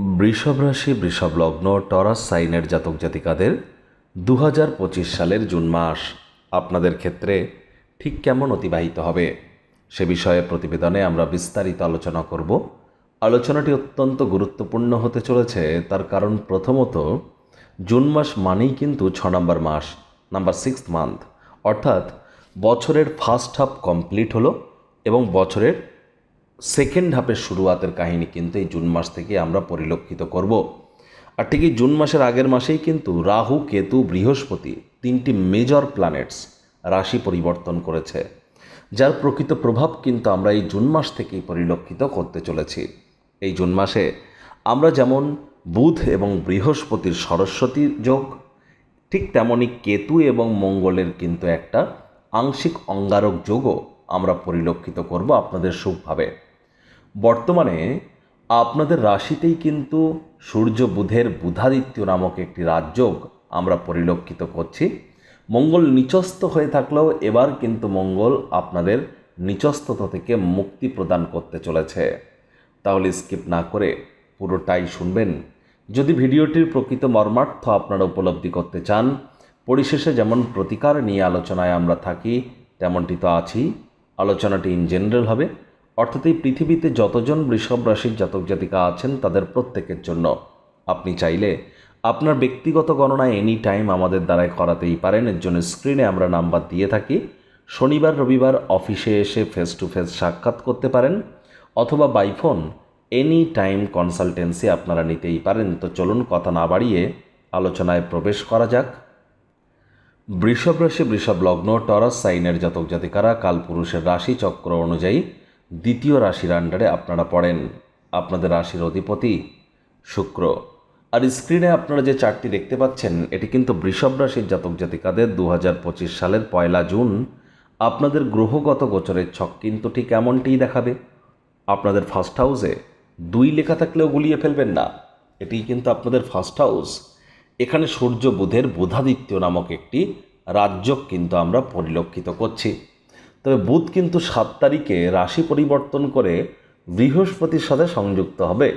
বৃষভ রাশি, বৃষভ লগ্ন, টরাস সাইনের জাতক জাতিকাদের দু হাজার পঁচিশ সালের জুন মাস। আপনাদের ক্ষেত্রে ঠিক কেমন অতিবাহিত হবে? সে বিষয়ে প্রতিবেদনে আমরা বিস্তারিত আলোচনা করব। আলোচনাটি অত্যন্ত গুরুত্বপূর্ণ হতে চলেছে। তার কারণ প্রথমত, জুন মাস মানেই কিন্তু ছ নম্বর মাস, নাম্বার সিক্স মান্থ। অর্থাৎ বছরের ফার্স্ট হাফ কমপ্লিট হলো এবং বছরের সেকেন্ড হাফের শুরুয়াতের কাহিনী কিন্তু এই জুন মাস থেকে আমরা পরিলক্ষিত করব। আর ঠিক এই জুন মাসের আগের মাসেই কিন্তু রাহু, কেতু, বৃহস্পতি তিনটি মেজর প্ল্যানেটস রাশি পরিবর্তন করেছে। যার প্রকৃত প্রভাব কিন্তু আমরা এই জুন মাস থেকেই পরিলক্ষিত করতে চলেছি। এই জুন মাসে আমরা যেমন বুধ এবং বৃহস্পতির সরস্বতী যোগ, ঠিক তেমনই কেতু এবং মঙ্গলের কিন্তু একটা আংশিক অঙ্গারক যোগও আমরা পরিলক্ষিত করব আপনাদের শুভভাবে বর্তমানে আপনাদের রাশিতেই কিন্তু সূর্য বুধের বুধাদিত্য নামক একটি রাজযোগ আমরা পরিলক্ষিত করছি। মঙ্গল নিচস্থ হয়ে থাকলেও এবার কিন্তু মঙ্গল আপনাদের নিচস্থতা থেকে মুক্তি প্রদান করতে চলেছে। তাহলে স্কিপ না করে পুরোটাই শুনবেন। যদি ভিডিওটির প্রকৃত মর্মার্থ আপনারা উপলব্ধি করতে চান, পরিশেষে যেমন প্রতিকার নিয়ে আলোচনায় আমরা থাকি, তেমনটি তো আছি আলোচনাটি ইন জেনারেল হবে। অর্থাৎ এই পৃথিবীতে যতজন বৃষভ রাশির জাতক জাতিকা আছেন তাদের প্রত্যেকের জন্য। আপনি চাইলে আপনার ব্যক্তিগত গণনা এনি টাইম আমাদের দ্বারাই করাতেই পারেন। এর জন্য স্ক্রিনে আমরা নাম্বার দিয়ে থাকি। শনিবার, রবিবার অফিসে এসে ফেস টু ফেস সাক্ষাৎ করতে পারেন। অথবা by phone any time consultancy আপনারা নিতেই পারেন। তো চলুন কথা না বাড়িয়ে আলোচনায় প্রবেশ করা যাক। বৃষভ রাশি, বৃষভ লগ্ন টরাস সাইনের জাতক জাতিকারা, কালপুরুষের রাশি চক্র অনুযায়ী দ্বিতীয় রাশির আন্ডারে আপনারা পড়েন। আপনাদের রাশির অধিপতি শুক্র। আর স্ক্রিনে আপনারা যে চারটি দেখতে পাচ্ছেন, এটি কিন্তু বৃষভ রাশির জাতক জাতিকাদের দু হাজার পঁচিশ সালের পয়লা জুন। আপনাদের গ্রহগত গোচরের ছক কিন্তু ঠিক এমনটিই দেখাবে। আপনাদের ফার্স্ট হাউসে দুই লেখা থাকলেও গুলিয়ে ফেলবেন না। এটি কিন্তু আপনাদের ফার্স্ট হাউস এখানে সূর্য বুধের বুধাদিত্য নামক একটি রাজ্য কিন্তু আমরা পরিলক্ষিত করছি। তবে বুধ কিন্তু সাত তারিখে রাশি পরিবর্তন করে বৃহস্পতির সাথে সংযুক্ত হবে।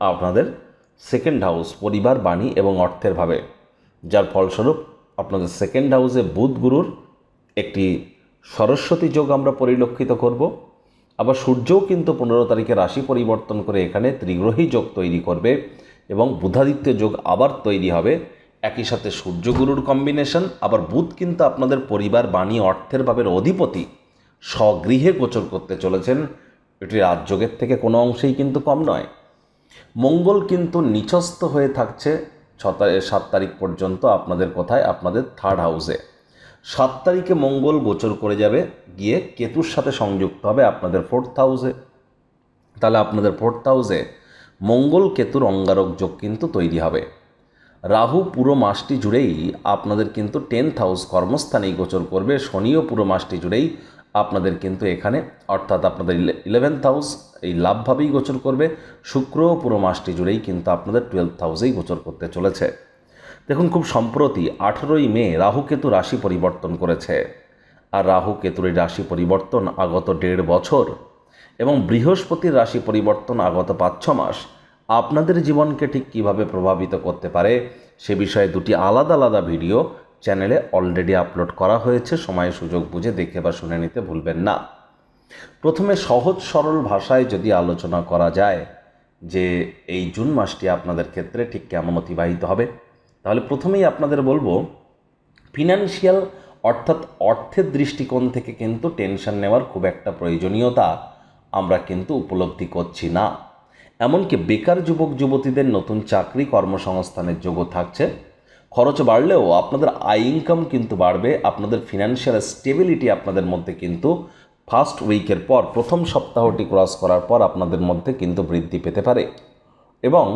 আপনাদের সেকেন্ড হাউস পরিবার, বাণী এবং অর্থের ভাবে। যার ফলস্বরূপ আপনাদের সেকেন্ড হাউসে বুধ গুরুর একটি সরস্বতী যোগ আমরা পরিলক্ষিত করব। আবার সূর্যও কিন্তু পনেরো তারিখে রাশি পরিবর্তন করে এখানে ত্রিগ্রহী যোগ তৈরি করবে এবং বুধাদিত্য যোগ আবার তৈরি হবে। একই সাথে সূর্যগুরুর কম্বিনেশন আবার বুধ কিন্তু আপনাদের পরিবার, বাণী, অর্থের ভাবের অধিপতি। স্বগৃহে গোচর করতে চলেছেন। এটি রাজযোগের থেকে কোনো অংশেই কিন্তু কম নয়। মঙ্গল কিন্তু নিচস্থ হয়ে থাকছে। ছ সাত তারিখ পর্যন্ত আপনাদের কোথায় আপনাদের থার্ড হাউসে সাত তারিখে মঙ্গল গোচর করে যাবে। গিয়ে কেতুর সাথে সংযুক্ত হবে আপনাদের ফোর্থ হাউসে তাহলে আপনাদের ফোর্থ হাউসে মঙ্গল কেতুর অঙ্গারক যোগ কিন্তু তৈরি হবে। রাহু পুরো মাসটি জুড়েই আপনাদের কিন্তু টেন্থ হাউস কর্মস্থানেই গোচর করবে। শনিও পুরো মাসটি জুড়েই আপনাদের কিন্তু এখানে, অর্থাৎ আপনাদের ইলেভেন্থ হাউস এই লাভভাবেই গোচর করবে। শুক্র পুরো মাসটি জুড়েই কিন্তু আপনাদের টুয়েলভ হাউসেই গোচর করতে চলেছে। দেখুন, খুব সম্প্রতি আঠেরোই মে রাহু কেতু রাশি পরিবর্তন করেছে। আর রাহু কেতুর এই রাশি পরিবর্তন আগত দেড় বছর এবং বৃহস্পতির রাশি পরিবর্তন আগত পাঁচ ছ মাস। আপনাদের জীবনকে ঠিক কীভাবে প্রভাবিত করতে পারে, সে বিষয়ে দুটি আলাদা আলাদা ভিডিও চ্যানেলে অলরেডি আপলোড করা হয়েছে, সময় সুযোগ বুঝে দেখে বা শুনে নিতে ভুলবেন না। প্রথমে সহজ সরল ভাষায় যদি আলোচনা করা যায় যে এই জুন মাসটি আপনাদের ক্ষেত্রে ঠিক কেমন অতিবাহিত হবে, তাহলে প্রথমেই আপনাদের বলব ফিনান্সিয়াল অর্থাৎ অর্থের দৃষ্টিকোণ থেকে কিন্তু টেনশন নেওয়ার খুব একটা প্রয়োজনীয়তা আমরা কিন্তু উপলব্ধি করছি না। এমনকি বেকার যুবক যুবতীদের নতুন চাকরি কর্মসংস্থানের যোগ্য থাকছে। খরচ বাড়লেও আপনাদের আই ইনকাম কিন্তু বাড়বে, আপনাদের ফিনান্সিয়াল স্টেবিলিটি আপনাদের মধ্যে কিন্তু ফার্স্ট উইকের পর, প্রথম সপ্তাহটি ক্রস করার পর আপনাদের মধ্যে কিন্তু বৃদ্ধি পেতে পারে। এবং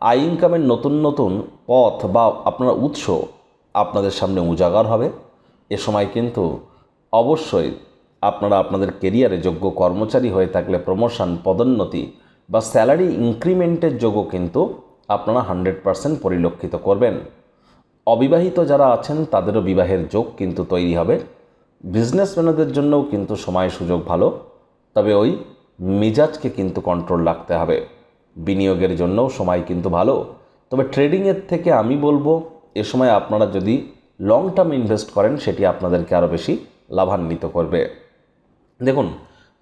আই ইনকামের নতুন নতুন পথ বা আপনার উৎস আপনাদের সামনে উজাগার হবে। এ সময় কিন্তু অবশ্যই আপনারা আপনাদের কেরিয়ারে যোগ্য কর্মচারী হয়ে থাকলে প্রমোশন পদোন্নতি বা স্যালারি ইনক্রিমেন্টের যোগও কিন্তু আপনারা হান্ড্রেড পারসেন্ট পরিলক্ষিত করবেন। অবিবাহিত যারা আছেন, তাদেরও বিবাহের যোগ কিন্তু তৈরি হবে। বিজনেসম্যানদের জন্যও কিন্তু সময় সুযোগ ভালো। তবে ওই মেজাজকে কিন্তু কন্ট্রোল রাখতে হবে। বিনিয়োগের জন্যও সময় কিন্তু ভালো। তবে ট্রেডিংয়ের থেকে আমি বলব, এ সময় আপনারা যদি লং টার্ম ইনভেস্ট করেন, সেটি আপনাদেরকে আরও বেশি লাভান্বিত করবে। দেখুন,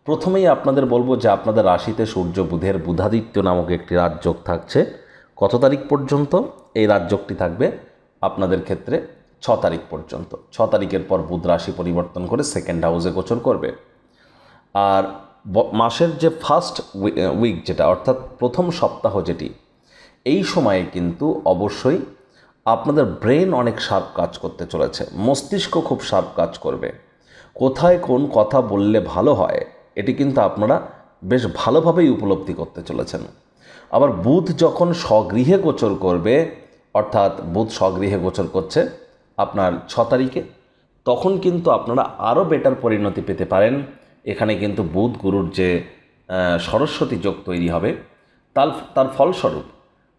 প্রথমেই আপনাদের বলব যে আপনাদের রাশিতে সূর্য, বুধের বুধাদিত্য নামক একটি রাজযোগ থাকছে। কত তারিখ পর্যন্ত এই রাজযোগটি থাকবে? আপনাদের ক্ষেত্রে ছ তারিখ পর্যন্ত। ছ তারিখের পর বুধ রাশি পরিবর্তন করে সেকেন্ড হাউসে গোচর করবে। আর মাসের যে ফার্স্ট উইক যেটা, অর্থাৎ প্রথম সপ্তাহ যেটি, এই সময়ে কিন্তু অবশ্যই আপনাদের ব্রেন অনেক শার্প কাজ করতে চলেছে। মস্তিষ্ক খুব শার্প কাজ করবে। কোথায় কোন কথা বললে ভালো হয়, এটি কিন্তু আপনারা বেশ ভালোভাবেই উপলব্ধি করতে চলেছেন। আবার বুধ যখন স্বগৃহে গোচর করবে অর্থাৎ বুধ স্বগৃহে গোচর করছে আপনার ছ তারিখে, তখন কিন্তু আপনারা আরও বেটার পরিণতি পেতে পারেন। এখানে কিন্তু বুধ গুরুর যে সরস্বতী যোগ তৈরি হবে তার তার ফলস্বরূপ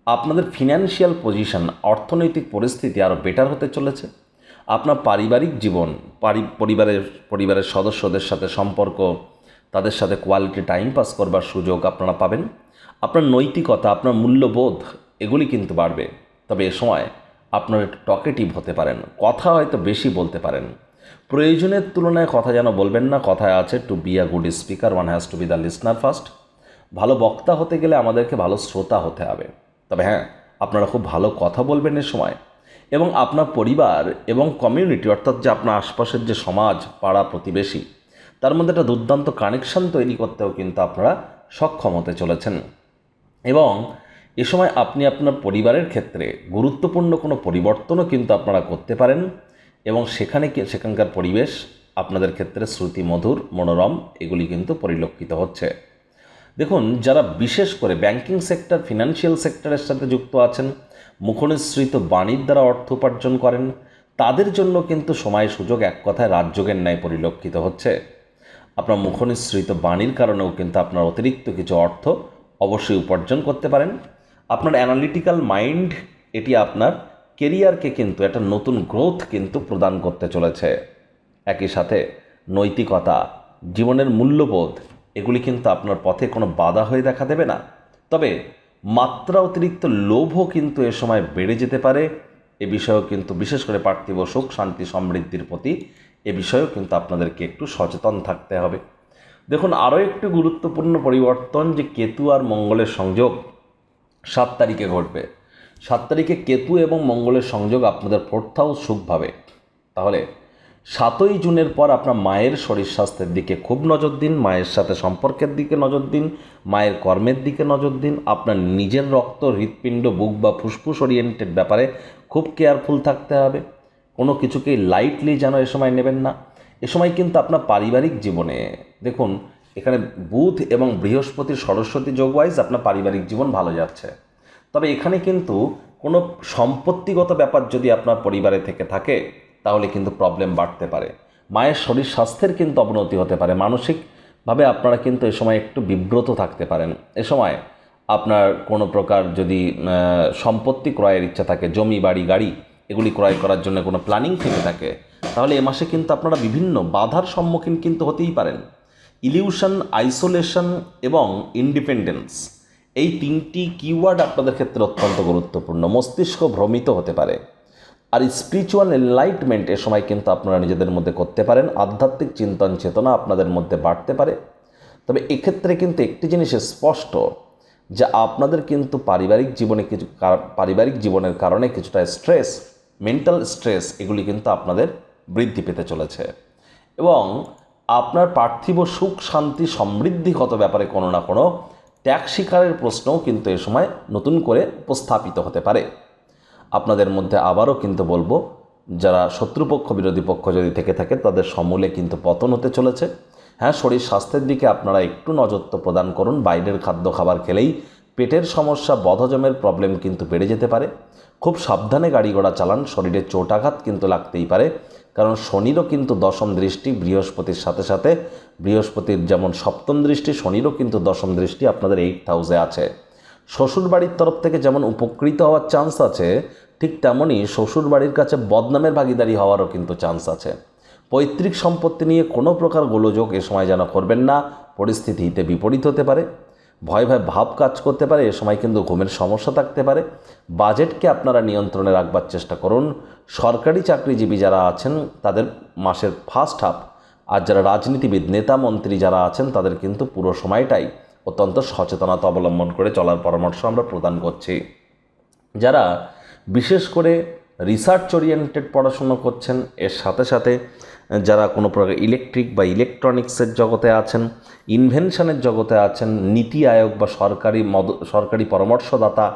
আপনাদের ফিনান্সিয়াল পজিশন অর্থনৈতিক পরিস্থিতি আরও বেটার হতে চলেছে। আপনার পারিবারিক জীবন, পারি, পরিবারের পরিবারের সদস্যদের সাথে সম্পর্ক, তাদের সাথে কোয়ালিটি টাইম পাস করবার সুযোগ আপনারা পাবেন। আপনার নৈতিকতা, আপনার মূল্যবোধ, এগুলি কিন্তু বাড়বে। তবে এ সময় আপনার একটু টকেটিভ হতে পারেন, কথা হয়তো বেশি বলতে পারেন। প্রয়োজনের তুলনায় কথা যেন বলবেন না, কথায় আছে to be a good speaker one has to be the listener first ভালো বক্তা হতে গেলে আমাদেরকে ভালো শ্রোতা হতে হবে। তবে হ্যাঁ আপনারা খুব ভালো কথা বলবেন এ সময়। এবং আপনার পরিবার এবং কমিউনিটি অর্থাৎ যে আপনার আশপাশের যে সমাজ, পাড়া, প্রতিবেশী, তার মধ্যে একটা দুর্দান্ত কানেকশন তৈরি করতেও কিন্তু আপনারা সক্ষম হতে চলেছেন। এবং এ সময় আপনি আপনার পরিবারের ক্ষেত্রে গুরুত্বপূর্ণ কোনো পরিবর্তনও কিন্তু আপনারা করতে পারেন এবং সেখানে সেখানকার পরিবেশ, আপনাদের ক্ষেত্রে শ্রুতি মধুর, মনোরম, এগুলি কিন্তু পরিলক্ষিত হচ্ছে। দেখুন, যারা বিশেষ করে ব্যাংকিং সেক্টর ফিনান্সিয়াল সেক্টরের সাথে যুক্ত আছেন, মুখনিসৃত বাণীর দ্বারা অর্থ উপার্জন করেন, তাদের জন্য কিন্তু সময় সুযোগ এক কথায় রাজযোগের ন্যায় পরিলক্ষিত হচ্ছে। আপনার মুখনিসৃত বাণীর কারণেও কিন্তু আপনার অতিরিক্ত কিছু অর্থ অবশ্যই উপার্জন করতে পারেন। আপনার অ্যানালিটিক্যাল মাইন্ড এটি আপনার কেরিয়ারকে কিন্তু, একটা নতুন গ্রোথ কিন্তু প্রদান করতে চলেছে। একই সাথে নৈতিকতা, জীবনের মূল্যবোধ, এগুলি কিন্তু আপনার পথে কোনো বাধা হয়ে দেখা দেবে না। তবে মাত্রা অতিরিক্ত লোভও কিন্তু এ সময় বেড়ে যেতে পারে। এ বিষয়েও কিন্তু বিশেষ করে পার্থিব সুখ, শান্তি, সমৃদ্ধির প্রতি এ বিষয়েও কিন্তু আপনাদেরকে একটু সচেতন থাকতে হবে। দেখুন, আরও একটি গুরুত্বপূর্ণ পরিবর্তন যে কেতু আর মঙ্গলের সংযোগ সাত তারিখে ঘটবে। সাত তারিখে কেতু এবং মঙ্গলের সংযোগ আপনাদের ফোর্থ হাউস সুখভাবে। তাহলে সাতই জুনের পর আপনার মায়ের শরীর স্বাস্থ্যের দিকে খুব নজর দিন, মায়ের সাথে সম্পর্কের দিকে নজর দিন, মায়ের কর্মের দিকে নজর দিন, আপনার নিজের রক্ত, হৃৎপিণ্ড, বুক বা ফুসফুস ওরিয়েন্টেড ব্যাপারে খুব কেয়ারফুল থাকতে হবে। কোনো কিছুকেই লাইটলি যেন এ সময় নেবেন না। এ সময় কিন্তু আপনার পারিবারিক জীবনে, দেখুন এখানে বুধ এবং বৃহস্পতির সরস্বতী যোগ ওয়াইজ আপনার পারিবারিক জীবন ভালো যাচ্ছে। তবে এখানে কিন্তু কোনো সম্পত্তিগত ব্যাপার যদি আপনার পরিবারে থেকে থাকে, তাহলে কিন্তু প্রবলেম বাড়তে পারে। মায়ের শরীর স্বাস্থ্যের কিন্তু অবনতি হতে পারে। মানসিকভাবে আপনারা কিন্তু এ সময় একটু বিব্রত থাকতে পারেন। এ সময় আপনার কোনো প্রকার যদি সম্পত্তি ক্রয়ের ইচ্ছা থাকে, জমি, বাড়ি, গাড়ি, এগুলি ক্রয় করার জন্য কোনো প্ল্যানিং থেকে থাকে, তাহলে এ মাসে কিন্তু আপনারা বিভিন্ন বাধার সম্মুখীন কিন্তু হতেই পারেন। ইলিউশন, আইসোলেশন এবং ইন্ডিপেন্ডেন্স। এই তিনটি কিওয়ার্ড আপনাদের ক্ষেত্রে অত্যন্ত গুরুত্বপূর্ণ, মস্তিষ্ক ভ্রমিত হতে পারে। আর স্পিরিচুয়াল এনলাইটমেন্ট এ সময় কিন্তু আপনারা নিজেদের মধ্যে করতে পারেন, আধ্যাত্মিক চিন্তন চেতনা আপনাদের মধ্যে বাড়তে পারে। তবে এক্ষেত্রে কিন্তু একটি জিনিস স্পষ্ট, যে আপনাদের কিন্তু পারিবারিক জীবনে কিছু পারিবারিক জীবনের কারণে কিছুটা স্ট্রেস মেন্টাল স্ট্রেস এগুলি কিন্তু আপনাদের বৃদ্ধি পেতে চলেছে। এবং আপনার পার্থিব সুখ, শান্তি সমৃদ্ধিগত ব্যাপারে কোনো না কোনো ত্যাগ স্বীকারের প্রশ্নও কিন্তু এ সময় নতুন করে উপস্থাপিত হতে পারে। আপনাদের মধ্যে আবারও কিন্তু বলব, যারা শত্রুপক্ষ, বিরোধী পক্ষ যদি থেকে থাকে তাদের সমূলে কিন্তু পতন হতে চলেছে। হ্যাঁ শরীর স্বাস্থ্যের দিকে আপনারা একটু নজর তো প্রদান করুন। বাইরের খাদ্য, খাবার খেলেই পেটের সমস্যা, বদহজমের প্রবলেম কিন্তু বেড়ে যেতে পারে। খুব সাবধানে গাড়ি ঘোড়া চালান, শরীরে চোটাঘাত কিন্তু লাগতেই পারে। কারণ শনিরও কিন্তু দশম দৃষ্টি, বৃহস্পতির সাথে সাথে বৃহস্পতির যেমন সপ্তম দৃষ্টি, শনিরও কিন্তু দশম দৃষ্টি আপনাদের এইট হাউসে আছে। শ্বশুর বাড়ির তরফ থেকে যেমন উপকৃত হওয়ার চান্স আছে, ঠিক তেমনই শ্বশুর বাড়ির কাছে বদনামের ভাগিদারি হওয়ারও কিন্তু চান্স আছে। পৈতৃক সম্পত্তি নিয়ে কোনো প্রকার গোলযোগ এ সময় যেন করবেন না, পরিস্থিতিতে বিপরীত হতে পারে। ভয় ভয় ভাব কাজ করতে পারে, এ সময় কিন্তু ঘুমের সমস্যা থাকতে পারে। বাজেটকে আপনারা নিয়ন্ত্রণে রাখবার চেষ্টা করুন। সরকারি চাকরিজীবী যারা আছেন, তাদের মাসের ফার্স্ট হাফ আর যারা রাজনীতিবিদ, নেতা, মন্ত্রী যারা আছেন, তাদের কিন্তু পুরো সময়টাই অত্যন্ত সচেতনতা অবলম্বন করে চলার পরামর্শ আমরা প্রদান করছি। যারা বিশেষ করে রিসার্চ ওরিয়েন্টেড পড়াশুনো করছেন। এর সাথে সাথে যারা কোনো প্রকার ইলেকট্রিক বা ইলেকট্রনিক্সের জগতে আছেন ইনভেনশনের জগতে আছেন, নীতি আয়োগ বা সরকারি মদ, সরকারি পরামর্শদাতা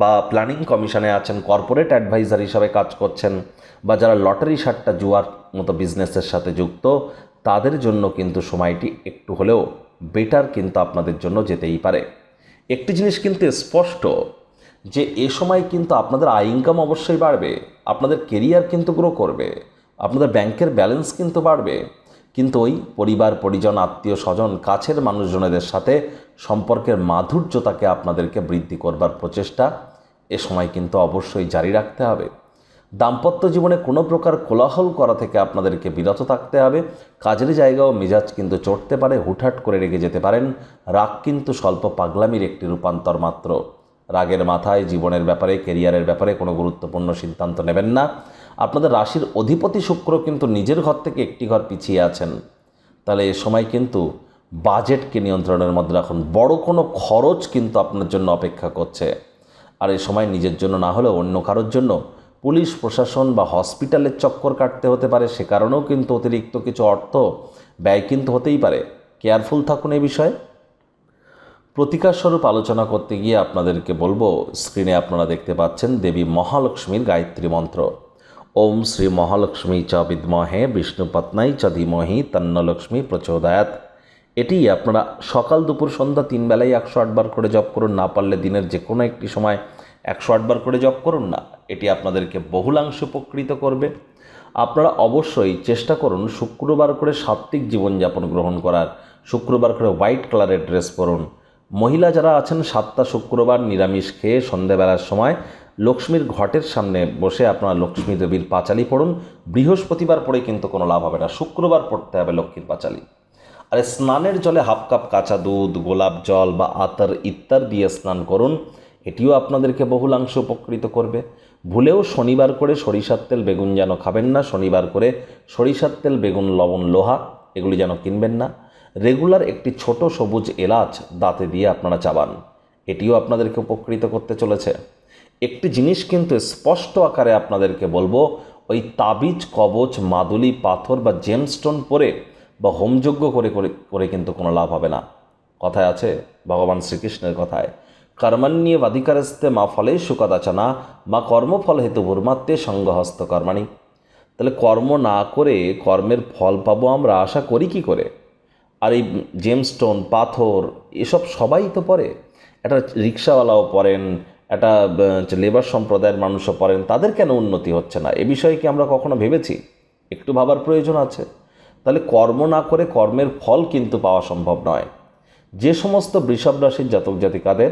বা প্ল্যানিং কমিশনে আছেন কর্পোরেট অ্যাডভাইজার হিসাবে কাজ করছেন বা যারা লটারি সাট্টা জুয়ার মতো বিজনেসের সাথে যুক্ত, তাদের জন্য কিন্তু সময়টি একটু হলেও বেটার কিন্তু আপনাদের জন্য যেতেই পারে। একটি জিনিস কিন্তু স্পষ্ট যে এ সময় কিন্তু আপনাদের আয় ইনকাম অবশ্যই বাড়বে, আপনাদের কেরিয়ার কিন্তু গ্রো করবে, আপনাদের ব্যাংকের ব্যালেন্স কিন্তু বাড়বে। কিন্তু ওই পরিবার, পরিজন, আত্মীয় স্বজন, কাছের মানুষজনেদের সাথে সম্পর্কের মাধুর্যতাকে আপনাদেরকে বৃদ্ধি করবার প্রচেষ্টা এ সময় কিন্তু অবশ্যই জারি রাখতে হবে। দাম্পত্য জীবনে কোনো প্রকার কোলাহল করা থেকে আপনাদেরকে বিরত থাকতে হবে। কাজের জায়গাও মেজাজ কিন্তু চড়তে পারে, হুটহাট করে রেগে যেতে পারেন। রাগ কিন্তু স্বল্প পাগলামির একটি রূপান্তর মাত্র। রাগের মাথায়, জীবনের ব্যাপারে, কেরিয়ারের ব্যাপারে কোনো গুরুত্বপূর্ণ সিদ্ধান্ত নেবেন না। আপনাদের রাশির অধিপতি শুক্র কিন্তু নিজের ঘর থেকে একটি ঘর পিছিয়ে আছেন। তাহলে এ সময় কিন্তু বাজেটকে নিয়ন্ত্রণের মধ্যে রাখুন। বড় কোনো খরচ কিন্তু আপনার জন্য অপেক্ষা করছে। আর এ সময় নিজের জন্য না হলেও অন্য কারোর জন্য পুলিশ, প্রশাসন বা হসপিটালের চক্কর কাটতে হতে পারে। সে কারণেও কিন্তু অতিরিক্ত কিছু অর্থ ব্যয় কিন্তু হতেই পারে। কেয়ারফুল থাকুন এই বিষয়ে। প্রতিকার স্বরূপ আলোচনা করতে গিয়ে আপনাদেরকে বলব স্ক্রিনে আপনারা দেখতে পাচ্ছেন দেবী মহালক্ষ্মীর গায়ত্রী মন্ত্র। ওম শ্রী মহালক্ষ্মী চ বিদ্মহে বিষ্ণুপত্নাই চ ধীমহি তন্নলক্ষ্মী প্রচোদয়াত। এটি আপনারা সকাল দুপুর সন্ধ্যা তিন বেলায় একশো আটবার করে জপ করুন, না পারলে দিনের যে কোনো একটি সময় একশো আটবার করে জপ করুন না, এটি আপনাদেরকে বহুলাংশ উপকৃত করবে। আপনারা অবশ্যই চেষ্টা করুন শুক্রবার করে সাত্ত্বিক জীবনযাপন গ্রহণ করার। শুক্রবার করে হোয়াইট কালারের ড্রেস পরুন। মহিলা যারা আছেন, সাতটা শুক্রবার নিরামিষ খেয়ে সন্ধেবেলার সময় লক্ষ্মীর ঘটের সামনে বসে আপনারা লক্ষ্মী দেবীর পাঁচালি পড়ুন। বৃহস্পতিবার পড়ে কিন্তু কোনো লাভ হবে না, শুক্রবার পড়তে হবে লক্ষ্মীর পাঁচালি। আর স্নানের জলে হাফ কাপ কাঁচা দুধ, গোলাপ জল বা আতর ইত্যাদি দিয়ে স্নান করুন। এটিও আপনাদেরকে বহুলাংশ উপকৃত করবে। ভুলেও শনিবার করে সরিষার তেল বেগুন যেন খাবেন না, শনিবার করে সরিষার তেল, বেগুন, লবণ, লোহা, এগুলি যেন কিনবেন না। রেগুলার একটি ছোট সবুজ এলাচ দাঁতে দিয়ে আপনারা চাবান। এটিও আপনাদেরকে উপকৃত করতে চলেছে। একটি জিনিস কিন্তু স্পষ্ট আকারে আপনাদেরকে বলব, ওই তাবিজ, কবচ, মাদুলি, পাথর বা জেমস্টোন পরে বা হোমযজ্ঞ করে করে কিন্তু কোনো লাভ হবে না। কথায় আছে, ভগবান শ্রীকৃষ্ণের কথায় কর্মান্যে বাধিকারস্তে মা ফলে সুকদাচনা মা কর্মফল হেতু ভূর্মাত্মে সঙ্গহস্ত কর্মাণী। তাহলে কর্ম না করে কর্মের ফল পাবো আমরা, আশা করি কি করে? আর এই জেমস্টোন পাথর, এসব সবাই তো পরে। একটা রিক্সাওয়ালাও পড়েন একটা লেবার সম্প্রদায়ের মানুষও পড়েন তাদের কেন উন্নতি হচ্ছে না? এ বিষয়ে কি আমরা কখনো ভেবেছি? একটু ভাবার প্রয়োজন আছে। তাহলে কর্ম না করে কর্মের ফল কিন্তু পাওয়া সম্ভব নয়। যে সমস্ত বৃষভ রাশির জাতক জাতিকাদের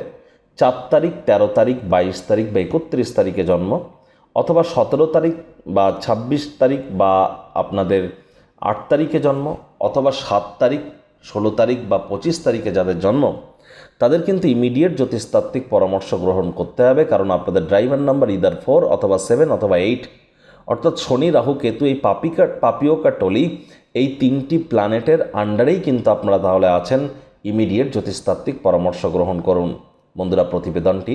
চার তারিখ, তেরো তারিখ, বাইশ তারিখ বা একত্রিশ তারিখে জন্ম, অথবা সতেরো তারিখ বা ছাব্বিশ তারিখ বা আপনাদের আট তারিখে জন্ম, অথবা সাত তারিখ ষোলো তারিখ বা পঁচিশ তারিখে যাদের জন্ম, তাদের কিন্তু ইমিডিয়েট জ্যোতিষতাত্ত্বিক পরামর্শ গ্রহণ করতে হবে, কারণ আপনাদের ড্রাইভার নাম্বার ইদার ফোর অথবা সেভেন অথবা এইট অর্থাৎ শনি, রাহু, কেতু এই পাপিকা পাপিওকা টলি এই তিনটি প্ল্যানেটের আন্ডারেই কিন্তু আপনারা তাহলে আছেন ইমিডিয়েট জ্যোতিষতাত্ত্বিক পরামর্শ গ্রহণ করুন। বন্ধুরা, প্রতিবেদনটি